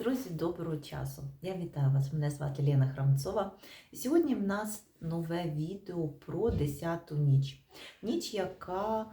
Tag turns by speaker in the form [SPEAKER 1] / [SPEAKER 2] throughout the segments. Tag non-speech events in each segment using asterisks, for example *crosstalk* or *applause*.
[SPEAKER 1] Друзі, доброго часу! Я вітаю вас! Мене звати Лена Храмцова. Сьогодні в нас нове відео про 10-ту ніч. Ніч, яка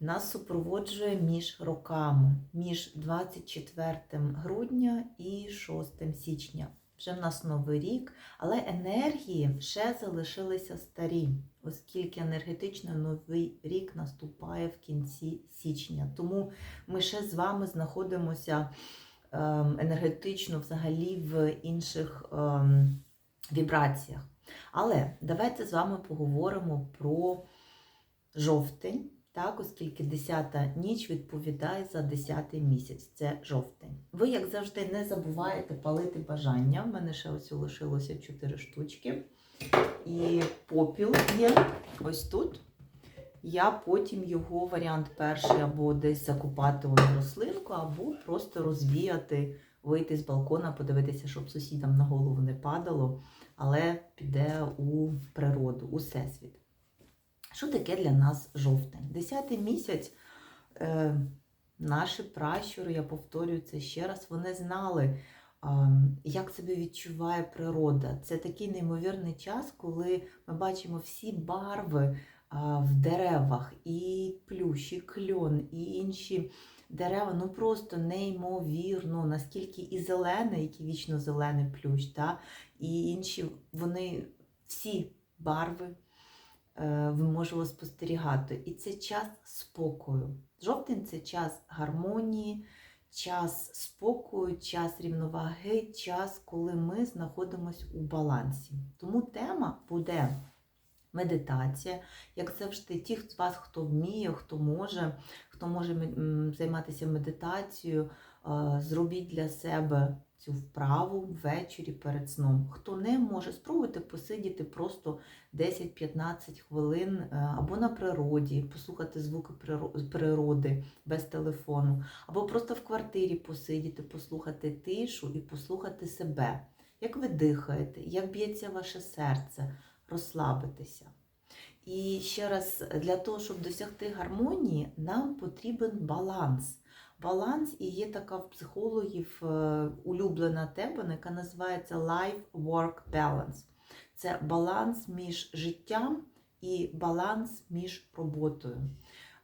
[SPEAKER 1] нас супроводжує між роками, між 24 грудня і 6 січня. Вже в нас новий рік, але енергії ще залишилися старі, оскільки енергетично новий рік наступає в кінці січня. Тому ми ще з вами знаходимося енергетично взагалі в інших ем, вібраціях. Але давайте з вами поговоримо про жовтень, так, оскільки 10-та ніч відповідає за 10-й місяць, це жовтень. Ви, як завжди, не забуваєте палити бажання. У мене ще ось лишилося 4 штучки. І попіл є ось тут. Я потім його варіант перший або десь закопати у рослинку, або просто розвіяти, вийти з балкона, подивитися, щоб сусідам на голову не падало, але піде у природу, у всесвіт. Що таке для нас жовтень? Десятий місяць е, наші пращури, я повторюю це ще раз, вони знали, як себе відчуває природа. Це такий неймовірний час, коли ми бачимо всі барви в деревах, і плющ, і кльон, і інші дерева, ну просто неймовірно, наскільки і зелений, який вічно зелений плющ, та, і інші, вони всі барви е, ви можете спостерігати. І це час спокою. Жовтень це час гармонії, час спокою, час рівноваги, час, коли ми знаходимося у балансі. Тому тема буде медитація. Як завжди, ті з вас, хто вміє, хто може, хто може займатися медитацією, е, зробіть для себе цю вправу ввечері перед сном. Хто не може, спробуйте посидіти просто 10-15 хвилин е, або на природі, послухати звуки природи без телефону, або просто в квартирі посидіти, послухати тишу і послухати себе. Як ви дихаєте, як б'ється ваше серце, розслабитися. І ще раз, для того, щоб досягти гармонії, нам потрібен баланс. Баланс і є така в психологів е, улюблена тема, яка називається Life-Work Balance. Це баланс між життям і баланс між роботою.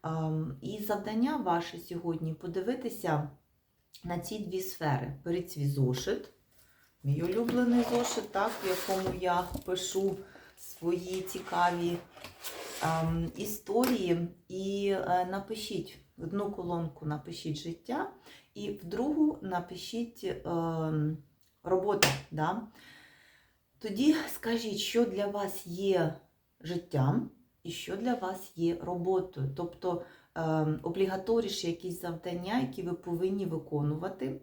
[SPEAKER 1] Ем, І завдання ваше сьогодні подивитися на ці дві сфери. Беріть свій зошит, мій улюблений зошит, так, в якому я пишу свої цікаві ем, історії. І е, напишіть в одну колонку напишіть життя, і в другу напишіть ем, робота. Да? Тоді скажіть, що для вас є життям і що для вас є роботою. Тобто ем, облігаторіші якісь завдання, які ви повинні виконувати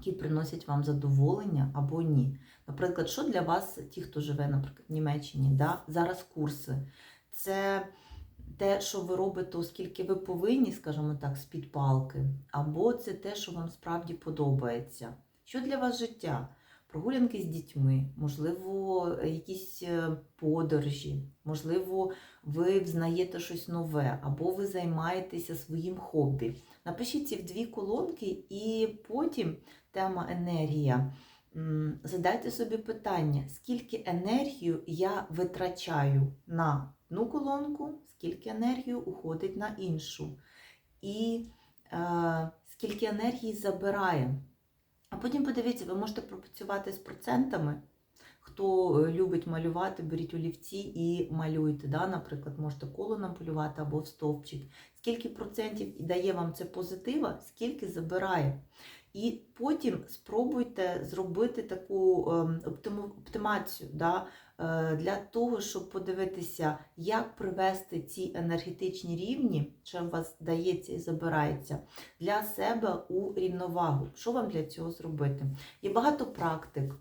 [SPEAKER 1] які приносять вам задоволення або ні. Наприклад, що для вас, ті, хто живе, наприклад, в Німеччині, да, зараз курси. Це те, що ви робите, оскільки ви повинні, скажімо так, з-під палки, або це те, що вам справді подобається. Що для вас життя? Прогулянки з дітьми, можливо, якісь е, подорожі, можливо, ви взнаєте щось нове, або ви займаєтеся своїм хобі. Напишіть ці в дві колонки, і потім тема енергія. Задайте собі питання, скільки енергію я витрачаю на одну колонку, скільки енергію уходить на іншу. І е, скільки енергії забирає. А потім подивіться, ви можете пропрацювати з процентами. Хто е, любить малювати, беріть олівці і малюйте. Да? Наприклад, можете коло намалювати або в стовпчик. Скільки процентів дає вам це позитива, скільки забирає. І потім спробуйте зробити таку ем, оптимацію да, е, для того, щоб подивитися, як привести ці енергетичні рівні, що у вас дається і забирається, для себе у рівновагу. Що вам для цього зробити? Є багато практик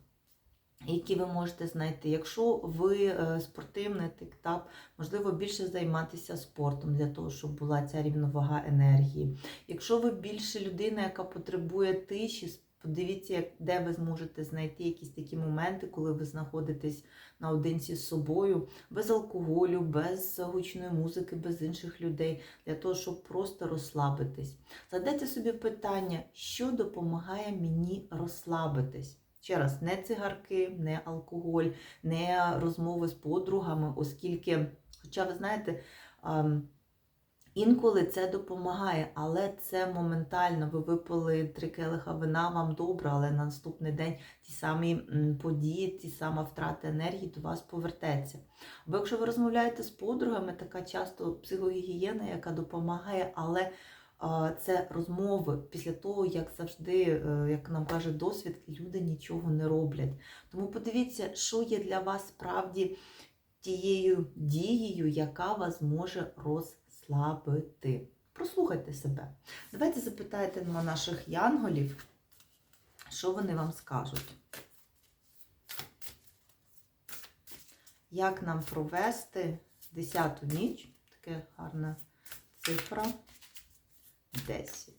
[SPEAKER 1] які ви можете знайти. Якщо ви е, спортивний так, можливо, більше займатися спортом для того, щоб була ця рівновага енергії. Якщо ви більше людина, яка потребує тиші, Подивіться, де ви зможете знайти якісь такі моменти, коли ви знаходитесь наодинці з собою, без алкоголю, без гучної музики, без інших людей, для того, щоб просто розслабитись. Задайте собі питання, що допомагає мені розслабитись. Ще раз, не цигарки, не алкоголь, не розмови з подругами, оскільки, хоча ви знаєте, інколи це допомагає, але це моментально. Ви випили три келиха вина, вам добре, але на наступний день ті самі події, ті сама втрата енергії до вас повертеться. Бо якщо ви розмовляєте з подругами, така часто психогігієна, яка допомагає, але це розмови після того, як завжди, е, як нам каже досвід, люди нічого не роблять. Тому подивіться, що є для вас справді тією дією, яка вас може розслабити. Прослухайте себе. Давайте запитайте на наших янголів, що вони вам скажуть. Як нам провести 10-ту ніч? Така гарна цифра. 10.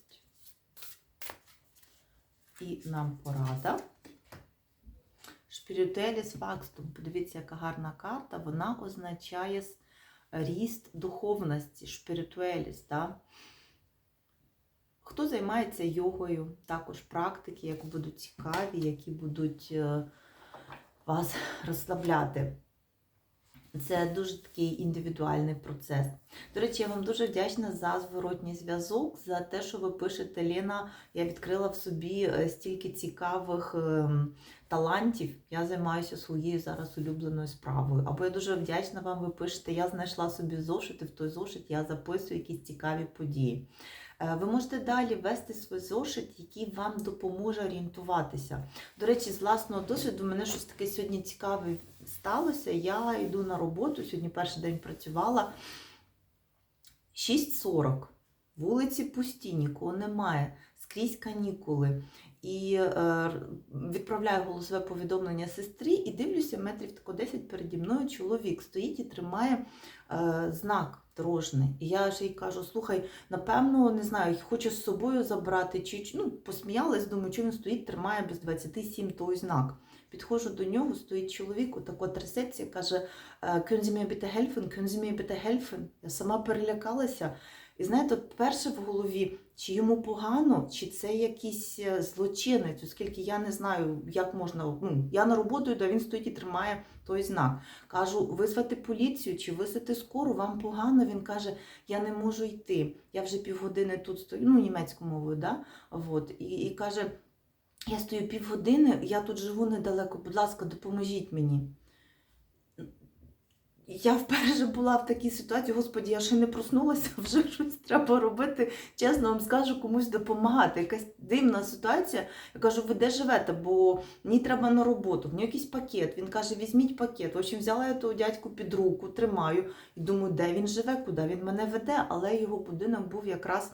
[SPEAKER 1] І нам порада. Спірituelis факстум. Подивіться, яка гарна карта. Вона означає ріст духовності, спіритуеліс. Да? Хто займається йогою, також практики, які будуть цікаві, які будуть е, вас *laughs* розслабляти. Це дуже такий індивідуальний процес. До речі, я вам дуже вдячна за зворотній зв'язок, за те, що ви пишете, Лена, я відкрила в собі е, стільки цікавих ем, талантів. Я займаюся своєю зараз улюбленою справою. Або я дуже вдячна вам, ви пишете, я знайшла собі зошит, і в той зошит я записую якісь цікаві події. Е, Ви можете далі вести свій зошит, який вам допоможе орієнтуватися. До речі, з власного досвіду, мене щось таке сьогодні цікаве сталося. Я йду на роботу, сьогодні перший день працювала. 6.40. Вулиці пусті, нікого немає, скрізь канікули. І е, відправляю голосове повідомлення сестрі і дивлюся, метрів тако 10 переді мною чоловік стоїть і тримає е, знак дорожний. І я ж їй кажу: слухай, напевно, не знаю, хоче з собою забрати, чи ну, посміялась, думаю, чи він стоїть, тримає без 27 той знак. Підходжу до нього, стоїть чоловік, отако от трясеться, каже: bitte helfen? Können Sie mir bitte helfen? Я сама перелякалася. І знаєте, перше в голові, чи йому погано, чи це якийсь е, злочинець, оскільки я не знаю, як можна. Ну, я на роботу йду, а він стоїть і тримає той знак. Кажу, визвати поліцію чи визвати скору, вам погано. Він каже, я не можу йти. Я вже півгодини тут стою, ну, німецькою мовою, да? От, і, і каже, я стою півгодини, я тут живу недалеко, будь ласка, допоможіть мені. Я вперше була в такій ситуації, господі, я ще не проснулася, *laughs* вже щось треба робити. Чесно вам скажу, комусь допомагати. Якась дивна ситуація. Я кажу, ви де живете? Бо мені треба на роботу. В нього якийсь пакет. Він каже, візьміть пакет. В общем, взяла я того дядьку під руку, тримаю і думаю, де він живе, куди він мене веде. Але його будинок був якраз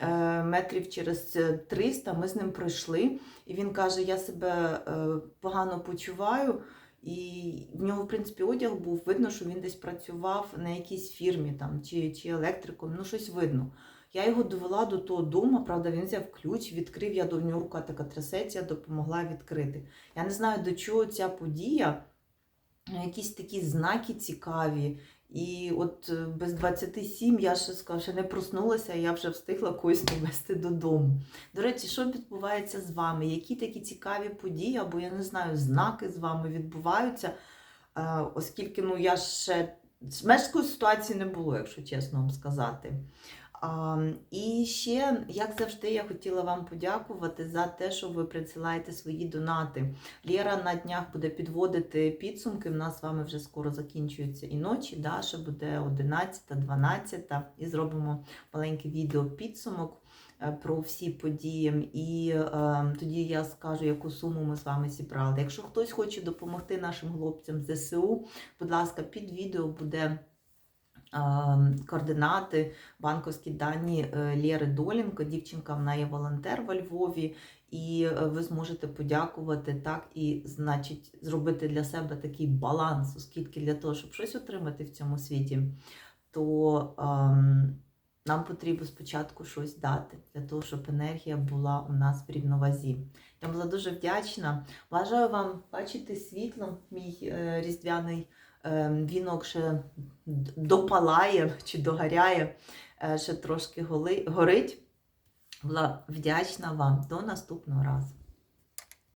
[SPEAKER 1] е, метрів через 300. Ми з ним пройшли. І він каже: Я себе е, погано почуваю. І в нього, в принципі, одяг був видно, що він десь працював на якійсь фірмі там, чи, чи електриком, ну щось видно. Я його довела до того дому, правда, він взяв ключ, відкрив, я до нього рука така трясеться, допомогла відкрити. Я не знаю, до чого ця подія, якісь такі знаки цікаві. І от е, без 27 я ще скажу, ще не проснулася, я вже встигла когось довести додому. До речі, що відбувається з вами? Які такі цікаві події, або я не знаю, знаки з вами відбуваються, Е, оскільки ну, я ще меж такої ситуації не було, якщо чесно вам сказати. І ще, як завжди, я хотіла вам подякувати за те, що ви присилаєте свої донати. Лєра на днях буде підводити підсумки. У нас з вами вже скоро закінчуються і ночі. Даша буде 11, 12 і зробимо маленьке відео підсумок е, про всі події. І е, тоді я скажу, яку суму ми з вами зібрали. Якщо хтось хоче допомогти нашим хлопцям з ЗСУ, будь ласка, під відео буде. Ем, координати, банковські дані е, Лєри Долінко. Дівчинка в неї волонтер во Львові, і е, ви зможете подякувати так і, значить, зробити для себе такий баланс, оскільки для того, щоб щось отримати в цьому світі, то ем, нам потрібно спочатку щось дати для того, щоб енергія була у нас в рівновазі. Я була дуже вдячна. Бажаю вам бачити світло, мій е, різдвяний. Ем, вінок ще допалає чи догоряє, е, ще трошки горить. Була вдячна вам. До наступного разу.